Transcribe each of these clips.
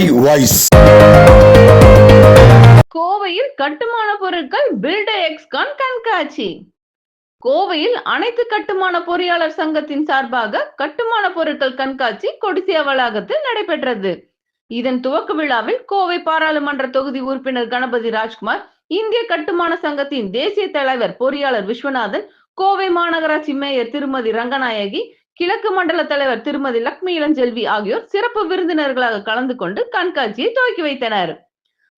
my voice கோவையில் கட்டுமான பொருட்கள் பில்ட எக்ஸ்கான் கண்காட்சி. கோவையில் அனைத்து கட்டுமான பொறியாளர் சங்கத்தின் சார்பாக கட்டுமான பொருட்கள் கண்காட்சி கொடிசியா வளாகத்தில் நடைபெற்றது. இதன் துவக்க விழாவில் கோவை பாராளுமன்ற தொகுதி உறுப்பினர் கணபதி ராஜ்குமார் இந்திய கட்டுமான சங்கத்தின் தேசிய தலைவர் பொறியாளர் விஸ்வநாதன் கோவை மாநகராட்சி மேயர் திருமதி ரங்கநாயகி கிழக்கு மண்டல தலைவர் திருமதி லக்ஷ்மி இளஞ்செல்வி ஆகியோர் சிறப்பு விருந்தினர்களாக கலந்து கொண்டு கண்காட்சியை துவக்கி வைத்தனர்.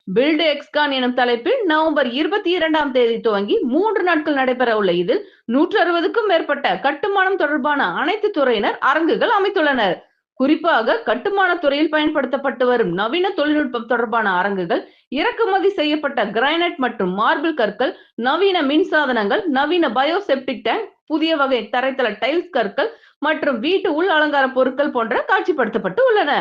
பில்டு எக்ஸ்கான் எனும் தலைப்பில் நவம்பர் இருபத்தி இரண்டாம் தேதி துவங்கி மூன்று நாட்கள் நடைபெற உள்ள இதில் நூற்று அறுபதுக்கும் மேற்பட்ட கட்டுமானம் தொடர்பான அனைத்து துறையினர் அரங்குகள் அமைத்துள்ளனர். குறிப்பாக கட்டுமான துறையில் பயன்படுத்தப்பட்டு வரும் நவீன தொழில்நுட்பம் தொடர்பான அரங்குகள் இறக்குமதி செய்யப்பட்ட கிரானைட் மற்றும் மார்பிள் கற்கள் நவீன மின் சாதனங்கள் நவீன பயோசெப்டிக் டேங்க் புதிய வகை தரைத்தள டைல்ஸ் கற்கள் மற்றும் வீட்டு உள் அலங்கார பொருட்கள் போன்ற காட்சிப்படுத்தப்பட்டு உள்ளன.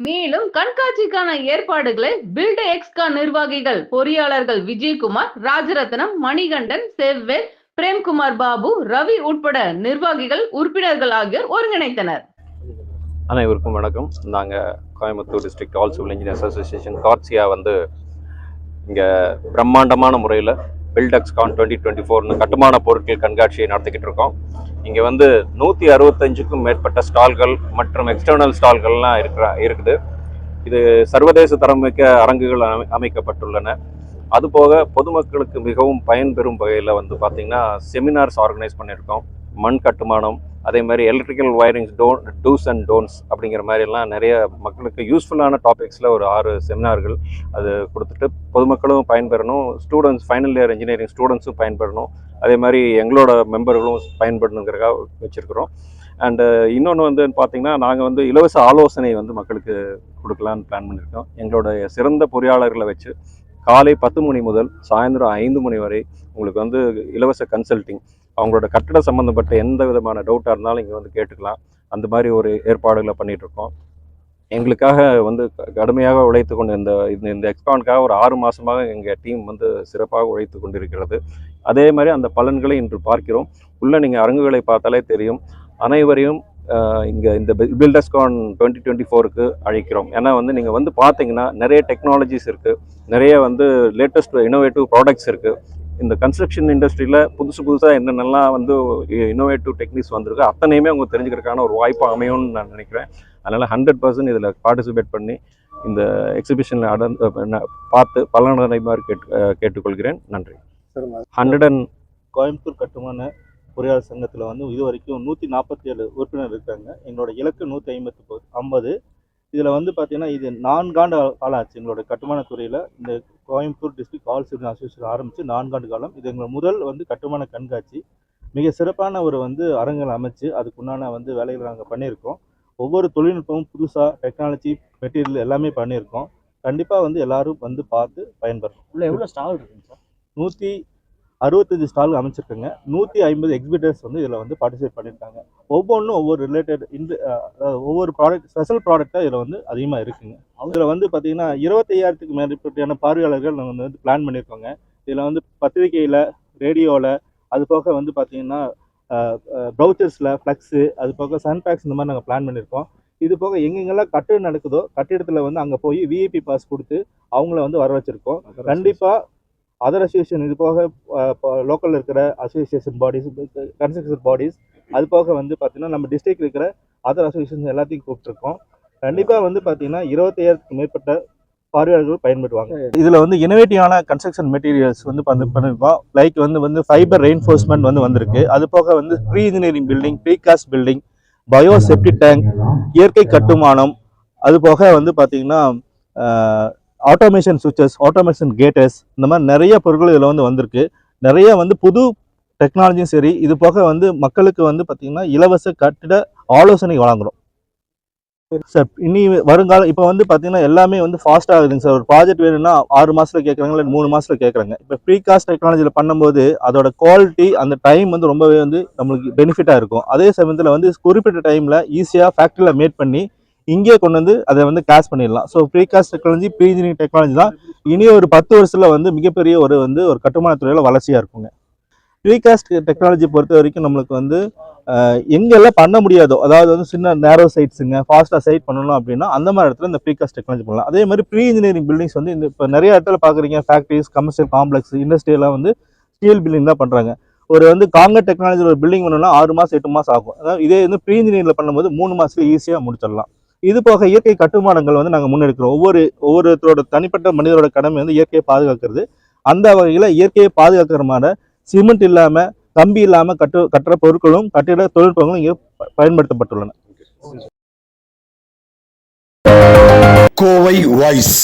மேலும் கண்காட்சிக்கான ஏற்பாடுகளை பில்ட் எக்ஸ்கா நிர்வாகிகள் பொறியாளர்கள் விஜயகுமார் ராஜரத்னம் மணிகண்டன் செவ்வேல் பிரேம்குமார் பாபு ரவி உட்பட நிர்வாகிகள் உறுப்பினர்கள் ஆகியோர் ஒருங்கிணைத்தனர் அனைவருக்கும் வணக்கம். நாங்கள் Coimbatore district all civil engineers association Garcia வந்து இங்கே பிரம்மாண்டமான முறையில் பில்டெக்ஸ் கான் டுவெண்ட்டி டுவெண்ட்டி ஃபோர்னு கட்டுமான பொருட்கள் கண்காட்சியை நடத்திக்கிட்டு இருக்கோம். இங்கே வந்து நூற்றி அறுபத்தஞ்சுக்கும் மேற்பட்ட ஸ்டால்கள் மற்றும் எக்ஸ்டர்னல் ஸ்டால்கள்லாம் இருக்கிற இருக்குது. இது சர்வதேச தரமிக்க அரங்குகள் அமை அமைக்கப்பட்டுள்ளன. அதுபோக பொதுமக்களுக்கு மிகவும் பயன்பெறும் வகையில் வந்து பார்த்திங்கன்னா செமினார்ஸ் ஆர்கனைஸ் பண்ணியிருக்கோம். மண் கட்டுமானம் அதே மாதிரி electrical wirings don't dos and don'ts அப்படிங்கிற மாதிரிலாம் நிறைய மக்களுக்கு யூஸ்ஃபுல்லான டாபிக்ஸில் ஒரு ஆறு செமினார்கள் அது கொடுத்துட்டு பொதுமக்களும் பயன்பெறணும் ஸ்டூடெண்ட்ஸ் ஃபைனல் இயர் இன்ஜினியரிங் ஸ்டூடெண்ட்ஸும் பயன்பெறணும் அதே மாதிரி எங்களோட மெம்பர்களும் பயன்படணுங்கிறக்காக வச்சுருக்குறோம். அண்டு இன்னொன்று வந்து பார்த்திங்கன்னா நாங்கள் வந்து இலவச ஆலோசனை வந்து மக்களுக்கு கொடுக்கலான்னு பிளான் பண்ணியிருக்கோம் எங்களோட சிறந்த பொறியாளர்களை வச்சு காலை பத்து மணி முதல் சாயந்தரம் ஐந்து மணி வரை உங்களுக்கு வந்து இலவச கன்சல்டிங் அவங்களோட கட்டட சம்மந்தப்பட்ட எந்த விதமான டவுட்டாக இருந்தாலும் இங்கே வந்து கேட்டுக்கலாம். அந்த மாதிரி ஒரு ஏற்பாடுகளை பண்ணிகிட்ருக்கோம் எங்களுக்காக வந்து க- கடுமையாக உழைத்து கொண்டு இந்த இந்த இந்த எக்ஸ்பானுக்காக ஒரு ஆறு மாதமாக எங்கள் டீம் வந்து சிறப்பாக உழைத்து கொண்டிருக்கிறது. அதே மாதிரி அந்த பலன்களை இன்று பார்க்கிறோம். உள்ள நீங்கள் அரங்குகளை பார்த்தாலே தெரியும். அனைவரையும் இங்கே இந்த பில்டஸ்கான் டுவெண்ட்டி டுவெண்ட்டி ஃபோருக்கு அழைக்கிறோம். ஏன்னா வந்து நீங்கள் வந்து பார்த்தீங்கன்னா நிறைய டெக்னாலஜிஸ் இருக்குது நிறைய வந்து லேட்டஸ்ட் இனோவேட்டிவ் ப்ராடக்ட்ஸ் இருக்குது இந்த கன்ஸ்ட்ரக்ஷன் இண்டஸ்ட்ரியில் புதுசு புதுசாக என்னென்னலாம் வந்து இன்னோவேட்டிவ் டெக்னிக்ஸ் வந்திருக்கு அத்தனையுமே அவங்க தெரிஞ்சுக்கிறதுக்கான ஒரு வாய்ப்பு அமையும்னு நான் நினைக்கிறேன். அதனால் ஹண்ட்ரட் பர்சன்ட் இதில் பார்ட்டிசிபேட் பண்ணி இந்த எக்ஸிபிஷனில் அடன் பார்த்து பலனடைமாறு கேட்டு கேட்டுக்கொள்கிறேன். நன்றி. ஹண்ட்ரட் அண்ட் கோயம்புத்தூர் கட்டுமான பொறியாளர் சங்கத்தில் வந்து இது வரைக்கும் நூற்றி நாற்பத்தி ஏழு உறுப்பினர் இருக்காங்க. எங்களோட இலக்கு நூற்றி ஐம்பத்து ஐம்பது. இதில் வந்து பார்த்தீங்கன்னா இது நான்காண்டு காலம் ஆச்சு எங்களோட கட்டுமான துறையில். இந்த Coimbatore district all civil association ஆரம்பித்து நான்காண்டு காலம். இது எங்களோட முதல் வந்து கட்டுமான கண்காட்சி. மிக சிறப்பான ஒரு வந்து அரங்குகள் அமைச்சு அதுக்குண்டான வந்து வேலைகளை நாங்கள் பண்ணியிருக்கோம். ஒவ்வொரு தொழில்நுட்பமும் புதுசாக டெக்னாலஜி மெட்டீரியல் எல்லாமே பண்ணியிருக்கோம். கண்டிப்பாக வந்து எல்லாரும் வந்து பார்த்து பயன்பெறணும். எவ்வளோ ஸ்டால் இருக்குங்க சார்? நூற்றி அறுபத்தஞ்சு ஸ்டால் அமைச்சிருக்காங்க. நூற்றி ஐம்பது எக்ஸிபிட்டர்ஸ் வந்து இதில் வந்து பார்ட்டிசிபேட் பண்ணியிருக்காங்க ஒவ்வொன்றும் ஒவ்வொரு ரிலேட்டட் இந்த அதாவது ஒவ்வொரு ப்ராடக்ட் ஸ்பெஷல் ப்ராடக்டாக இதில் வந்து அதிகமாக இருக்குங்க. இதில் வந்து பார்த்தீங்கன்னா இருபத்தையாயிரத்துக்கு மேற்பட்டான பார்வையாளர்கள் நாங்கள் வந்து பிளான் பண்ணியிருக்கோங்க இதில் வந்து பத்திரிகையில் ரேடியோவில் அது போக வந்து பார்த்தீங்கன்னா ப்ரௌச்சர்ஸில் ஃப்ளக்ஸு அது போக சன்பேக்ஸ் இந்த மாதிரி நாங்கள் பிளான் பண்ணியிருக்கோம் இது போக எங்கெங்கெல்லாம் கட்டிடம் நடக்குதோ கட்டிடத்தில் வந்து அங்கே போய் விஐபி பாஸ் கொடுத்து அவங்கள வந்து வர வச்சுருக்கோம் கண்டிப்பாக அதர் அசோசியேஷன் இது போக லோக்கலில் இருக்கிற அசோசியேஷன் பாடிஸ் கன்ஸ்ட்ரக்ஷன் பாடிஸ் அது போக வந்து பார்த்தீங்கன்னா நம்ம டிஸ்ட்ரிக்ட் இருக்கிற அதர் அசோசியேஷன் எல்லாத்தையும் கூப்பிட்டுருக்கோம். கண்டிப்பாக வந்து பார்த்தீங்கன்னா இருபத்தையாயிரத்துக்கு மேற்பட்ட பார்வையாளர்கள் பயன்படுவாங்க இதில் வந்து இனோவேட்டிவான கன்ஸ்ட்ரக்ஷன் மெட்டீரியல்ஸ் வந்து பண்ணி பண்ணியிருக்கோம் லைக் வந்து வந்து ஃபைபர் ரெயின்ஃபோர்ஸ்மெண்ட் வந்து வந்திருக்கு. அது போக வந்து pre engineering building precast building bio septic tank இயற்கை கட்டுமானம் அது போக வந்து பார்த்தீங்கன்னா ஆட்டோமேஷன் சுவிச்சஸ் ஆட்டோமேஷன் கேட்டஸ் இந்த மாதிரி நிறைய பொருட்கள் இதில் வந்து வந்திருக்கு. நிறைய வந்து புது டெக்னாலஜியும் சரி இது போக வந்து மக்களுக்கு வந்து பார்த்திங்கன்னா இலவச கட்டிட ஆலோசனை வழங்குறோம். சார் இனி வருங்காலம் இப்போ வந்து பார்த்தீங்கன்னா எல்லாமே வந்து ஃபாஸ்ட்டாக ஆகுதுங்க சார் ஒரு ப்ராஜெக்ட் வேணும்னா ஆறு மாதத்தில் கேட்குறாங்க இல்லை மூணு மாதத்தில் கேட்குறாங்க இப்போ ப்ரீ காஸ்ட் டெக்னாலஜியில் பண்ணும்போது அதோட குவாலிட்டி அந்த டைம் வந்து ரொம்பவே வந்து நம்மளுக்கு பெனிஃபிட்டாக இருக்கும். அதே சமயத்தில் வந்து குறிப்பிட்ட டைமில் ஈஸியாக ஃபேக்ட்ரியில் மேட் பண்ணி இங்கேயே கொண்டு வந்து அதை வந்து கேஷ் பண்ணிடலாம். So precast technology pre engineering technology தான் இனி ஒரு பத்து வருஷத்தில் வந்து மிகப்பெரிய ஒரு வந்து ஒரு கட்டுமான துறையில் வளர்ச்சியாக இருக்குங்க. ப்ரீகாஸ்ட் டெக்னாலஜி பொறுத்த வரைக்கும் நம்மளுக்கு வந்து எங்கெல்லாம் பண்ண முடியாதோ அதாவது வந்து சின்ன நேரோ சைட்ஸுங்க ஃபாஸ்ட்டாக சைட் பண்ணணும் அப்படின்னா அந்த மாதிரி இடத்துல இந்த ப்ரீகாஸ்ட் டெக்னாலஜி பண்ணலாம். அதே மாதிரி ப்ரீ இன்ஜினியரிங் பில்டிங்ஸ் வந்து இந்த இப்போ நிறைய இடத்துல பார்க்குறீங்க ஃபேக்ட்ரிஸ் கமர்ஷியல் காம்ப்ளெக்ஸ் இண்டஸ்ட்ரியெல்லாம் வந்து ஸ்டீல் பில்டிங் தான் பண்ணுறாங்க ஒரு வந்து காங்கிரட் டெக்னாலஜியில் ஒரு பில்டிங் பண்ணணும்னா ஆறு மாதம் எட்டு மாதம் ஆகும். அதாவது இதே வந்து ப்ரீ இன்ஜினியரிங்கில் பண்ணும்போது மூணு மாதத்துல ஈஸியாக முடிச்சிடலாம். இது போக இயற்கை கட்டுமானங்கள் வந்து நாங்கள் முன்னெடுக்கிறோம். ஒவ்வொரு ஒவ்வொருத்தரோட தனிப்பட்ட மனிதரோட கடமை வந்து இயற்கையை பாதுகாக்கிறது. அந்த வகையில் இயற்கையை பாதுகாக்கிற மாதிரி சிமெண்ட் இல்லாமல் கம்பி இல்லாமல் கட்டு கட்டுற பொருட்களும் கட்டிட தொழில்நுட்பங்களும் இங்கே பயன்படுத்தப்பட்டுள்ளன. கோவை வாய்ஸ்.